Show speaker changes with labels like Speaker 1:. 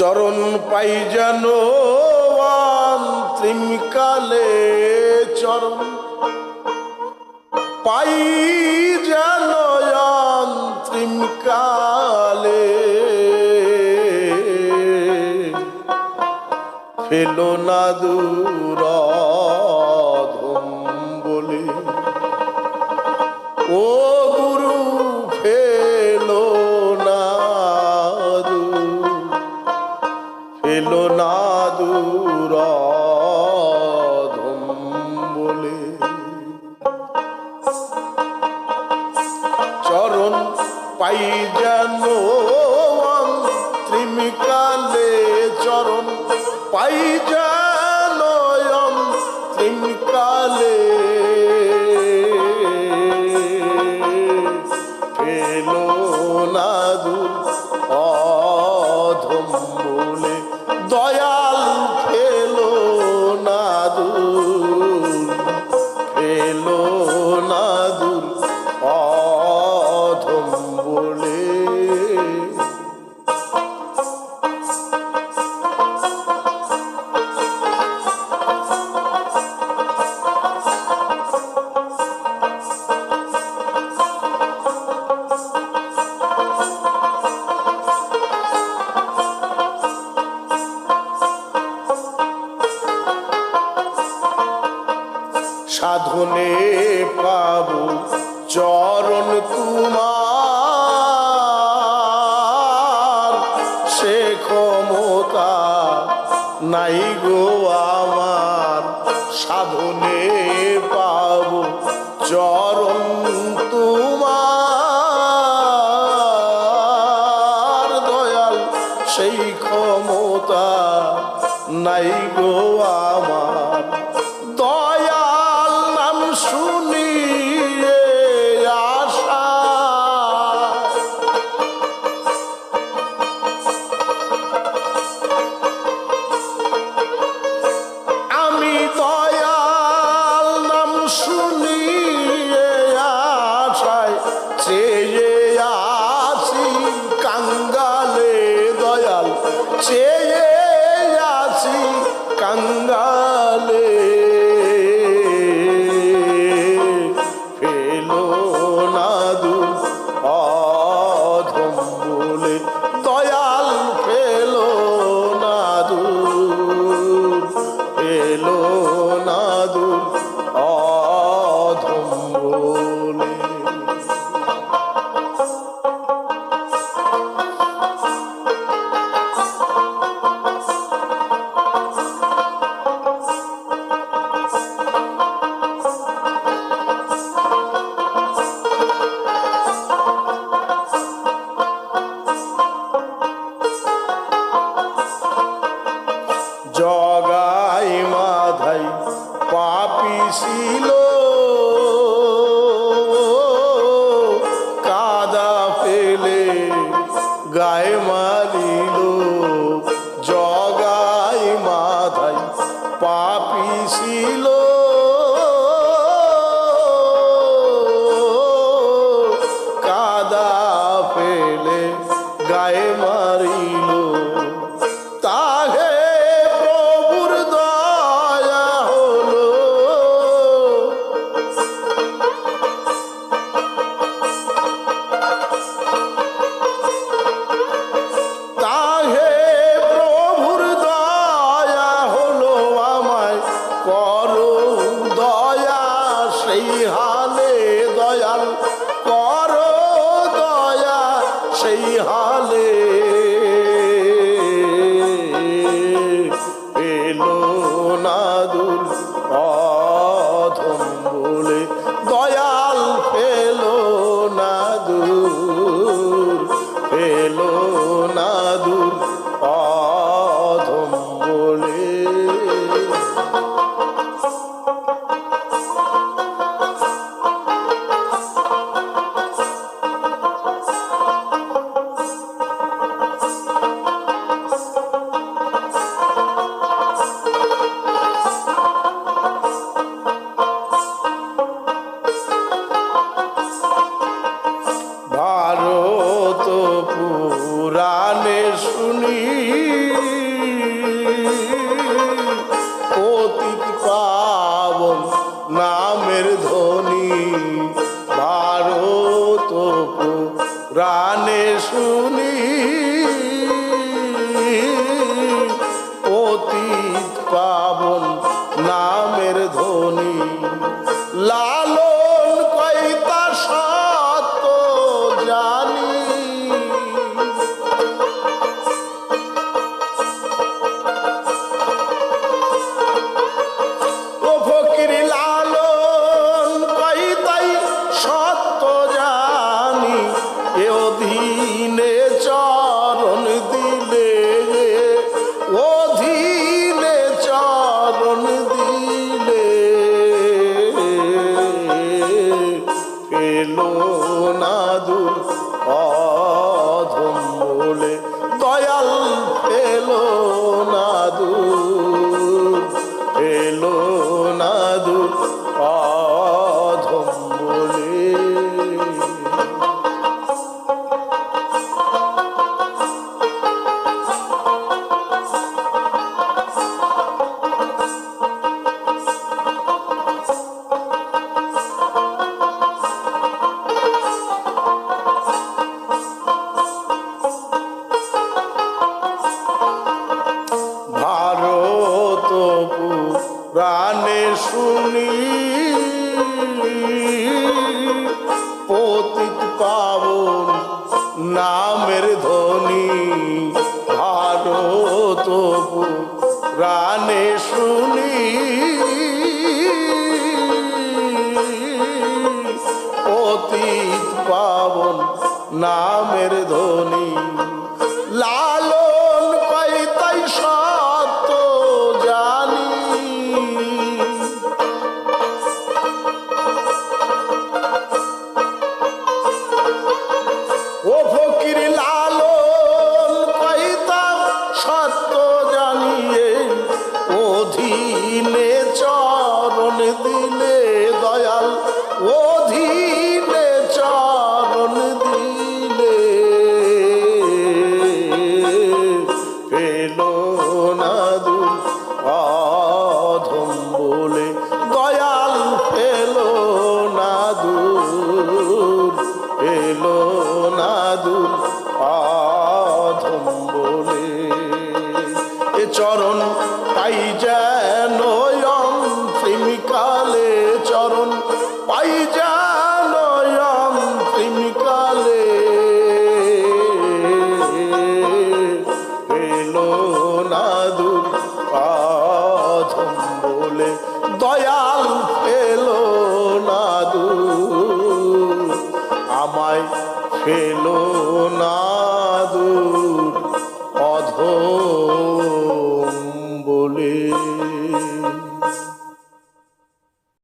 Speaker 1: চরণ পাই যেন কালে চরণ পাই যেনকালে ফেলো না দূর Vale. জীবনে পাব চরণ তোমার। সে ক্ষমতা নাই গো আমার। সাধনে পাব চরণ তোমার। দয়াল, সেই ক্ষমতা নাই গো আমার। জগাই মাধাই পাপি ছিল। কাদা ফেলে গায়ে মারিল। জগাই মাধাই পাপি ছিল। ভারত পুরাণে শুনি। রাধি গানে শুনি। পতিত পাবন নামের ধ্বনি। ভারত গানে শুনি। পতিত পাবন নামের ধ্বনি। লা অধীর que